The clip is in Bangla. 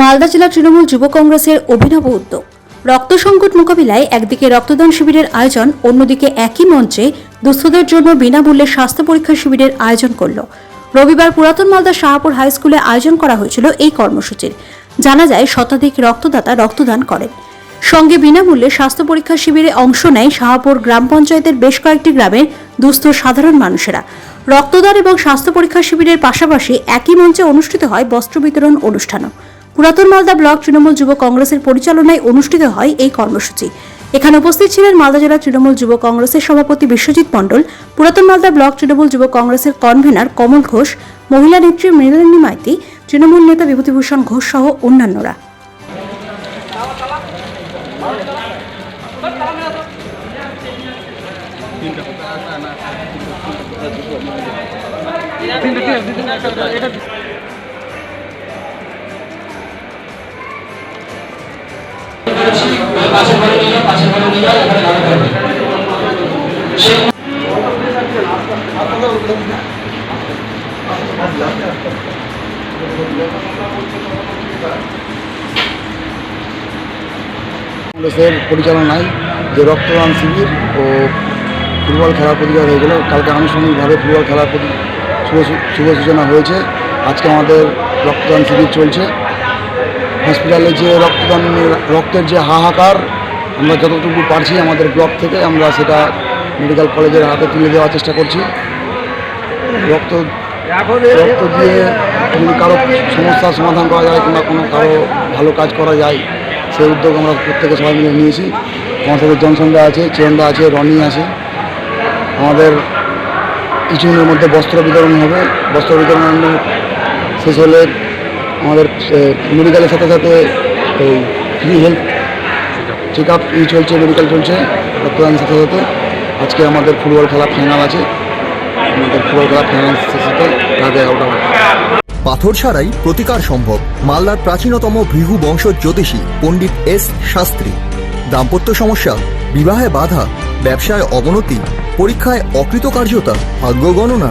মালদা জেলা তৃণমূল যুব কংগ্রেসের অভিনব উদ্যোগ। রক্ত সংকট মোকাবিলায় একদিকে রক্তদান শিবিরের আয়োজন, অন্যদিকে একই মঞ্চে দুস্থদের জন্য বিনামূল্যে স্বাস্থ্য পরীক্ষা শিবিরের আয়োজন করল। রবিবার পুরাতন মালদা শাহপুর হাই স্কুলে আয়োজন করা হয়েছিল এই কর্মসূচির। জানা যায়, শতাধিক রক্তদাতা রক্তদান করেন। সঙ্গে বিনামূল্যে স্বাস্থ্য পরীক্ষা শিবিরে অংশ নেয় শাহপুর গ্রাম পঞ্চায়েতের বেশ কয়েকটি গ্রামের দুস্থ সাধারণ মানুষেরা। রক্তদান এবং স্বাস্থ্য পরীক্ষা শিবিরের পাশাপাশি একই মঞ্চে অনুষ্ঠিত হয় বস্ত্র বিতরণ অনুষ্ঠানও। পুরাতন মালদা ব্লক তৃণমূল যুব কংগ্রেসের পরিচালনায় অনুষ্ঠিত হয় এই কর্মসূচি। এখানে উপস্থিত ছিলেন মালদা জেলা তৃণমূল যুব কংগ্রেসের সভাপতি বিশ্বজিৎ মণ্ডল, পুরাতন মালদা ব্লক তৃণমূল যুব কংগ্রেসের কনভেনার কমল ঘোষ, মহিলা নেত্রী মৃণালিনী মাইতি, তৃণমূল নেতা বিভূতিভূষণ ঘোষ সহ অন্যান্যরা। পাশের এখানে কংগ্রেসের পরিচালনায় যে রক্তদান শিবির ও ফুটবল খেলার প্রতিযোগিতা হয়ে কালকে আনুষ্ঠানিকভাবে ফুটবল খেলার প্রতি শুভ সূচনা হয়েছে। আজকে আমাদের রক্তদান শিবির চলছে। হসপিটালে যে রক্তদান রক্তের যে হাহাকার আমরা যতটুকু পারছি আমাদের ব্লক থেকে আমরা সেটা মেডিকেল কলেজের হাতে তুলে দেওয়ার চেষ্টা করছি। রক্ত রক্ত দিয়ে যদি কারও সমস্যার সমাধান করা যায় কিংবা কোনো কারও ভালো কাজ করা যায়, সেই উদ্যোগ আমরা প্রত্যেকে সবাই মিলে নিয়েছি। আমার সাথে জনসনদা আছে চিরন্দা আছে, রনি আছে। আমাদের কিছুদিনের মধ্যে বস্ত্র বিতরণ হবে। বস্ত্র বিতরণ শেষ হলে আমাদের মেডিকেলের সাথে সাথে এই ফ্রি হেলথ চেক আপ ই চলছে মেডিকেল চলছে রক্তদানের সাথে সাথে। আজকে আমাদের ফুটবল খেলা ফাইনাল আছে। আমাদের ফুটবল খেলা ফাইনাল সাথে রাত এগারোটা পাথর ছাড়াই প্রতিকার সম্ভব মালদার প্রাচীনতম ভৃগু বংশ জ্যোতিষী পণ্ডিত এস শাস্ত্রী। দাম্পত্য সমস্যা বিবাহে বাধা ব্যবসায় অবনতি পরীক্ষায় অকৃতকার্যতা ভাগ্য গণনা